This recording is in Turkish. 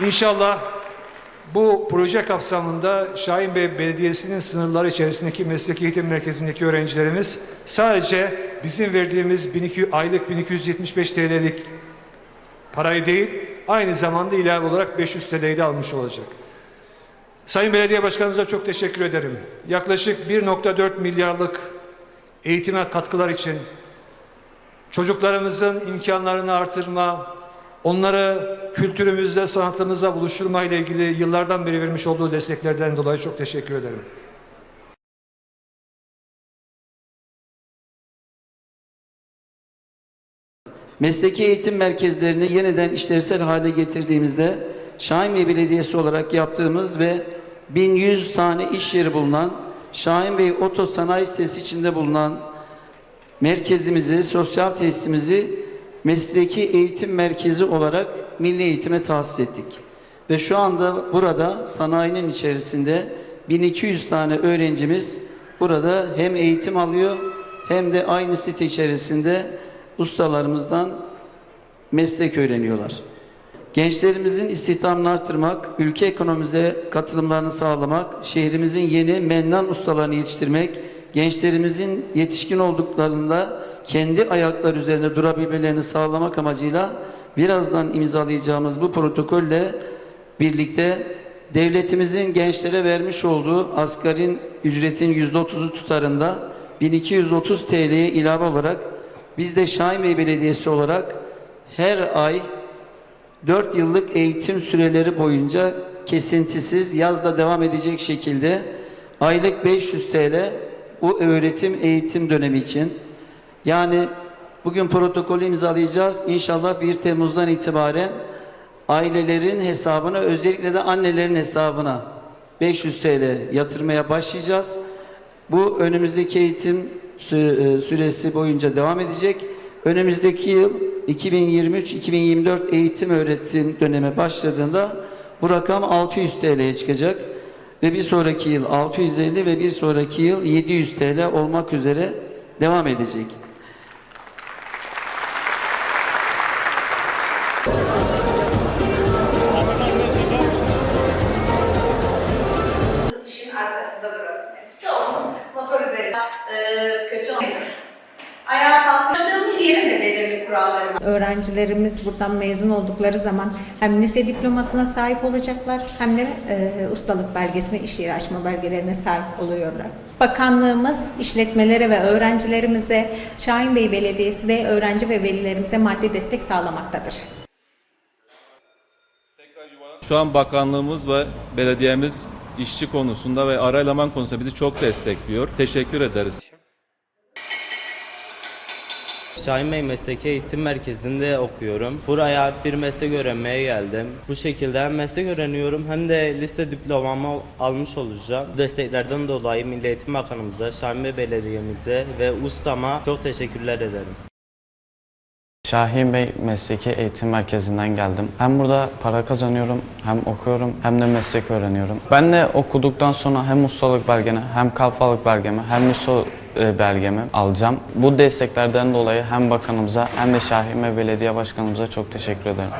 İnşallah bu proje kapsamında Şahin Bey Belediyesi'nin sınırları içerisindeki mesleki eğitim merkezindeki öğrencilerimiz sadece bizim verdiğimiz 1200, aylık 1275 TL'lik parayı değil, aynı zamanda ilave olarak 500 TL'yi de almış olacak. Sayın Belediye Başkanımıza çok teşekkür ederim. Yaklaşık 1.4 milyarlık eğitime katkılar için çocuklarımızın imkanlarını artırma, onları kültürümüzle, sanatımızla buluşturma ile ilgili yıllardan beri vermiş olduğu desteklerden dolayı çok teşekkür ederim. Mesleki eğitim merkezlerini yeniden işlevsel hale getirdiğimizde Şahinbey Belediyesi olarak yaptığımız ve 1100 tane iş yeri bulunan Şahinbey Oto Sanayi Sitesi içinde bulunan merkezimizi, sosyal tesisimizi mesleki eğitim merkezi olarak milli eğitime tahsis ettik. Ve şu anda burada sanayinin içerisinde 1200 tane öğrencimiz burada hem eğitim alıyor hem de aynı site içerisinde ustalarımızdan meslek öğreniyorlar. Gençlerimizin istihdamını artırmak, ülke ekonomimize katılımlarını sağlamak, şehrimizin yeni mennan ustalarını yetiştirmek, gençlerimizin yetişkin olduklarında kendi ayakları üzerinde durabilmelerini sağlamak amacıyla birazdan imzalayacağımız bu protokolle birlikte devletimizin gençlere vermiş olduğu asgarin ücretin yüzde otuzu tutarında 1230 TL'ye ilave olarak biz de Şahinbey Belediyesi olarak her ay 4 yıllık eğitim süreleri boyunca kesintisiz yazda devam edecek şekilde aylık 500 TL bu öğretim eğitim dönemi için yani bugün protokolü imzalayacağız. İnşallah 1 Temmuz'dan itibaren ailelerin hesabına özellikle de annelerin hesabına 500 TL yatırmaya başlayacağız. Bu önümüzdeki eğitim e, süresi boyunca devam edecek. Önümüzdeki yıl 2023-2024 eğitim öğretim dönemi başladığında bu rakam 600 TL'ye çıkacak ve bir sonraki yıl 650 ve bir sonraki yıl 700 TL olmak üzere devam edecek. E, kötü olur. Ayağa kalktığımız yerin de belirli kuralları var. Öğrencilerimiz buradan mezun oldukları zaman hem lise diplomasına sahip olacaklar hem de e, ustalık belgesine, iş yeri açma belgelerine sahip oluyorlar. Bakanlığımız işletmelere ve öğrencilerimize, Şahinbey Belediyesi de öğrenci ve velilerimize maddi destek sağlamaktadır. Şu an bakanlığımız ve belediyemiz işçi konusunda ve ara eleman konusunda bizi çok destekliyor. Teşekkür ederiz. Şahin Bey Mesleki Eğitim Merkezi'nde okuyorum. Buraya bir meslek öğrenmeye geldim. Bu şekilde hem meslek öğreniyorum hem de lise diplomamı almış olacağım. Desteklerden dolayı Milli Eğitim Bakanımıza, Şahin Bey Belediye'mize ve ustama çok teşekkürler ederim. Şahin Bey Mesleki Eğitim Merkezi'nden geldim. Hem burada para kazanıyorum, hem okuyorum, hem de meslek öğreniyorum. Ben de okuduktan sonra hem ustalık belgemi, hem kalfalık belgemi, hem MISO e, belgemi alacağım. Bu desteklerden dolayı hem bakanımıza hem de Şahin Bey Belediye Başkanımıza çok teşekkür ederim.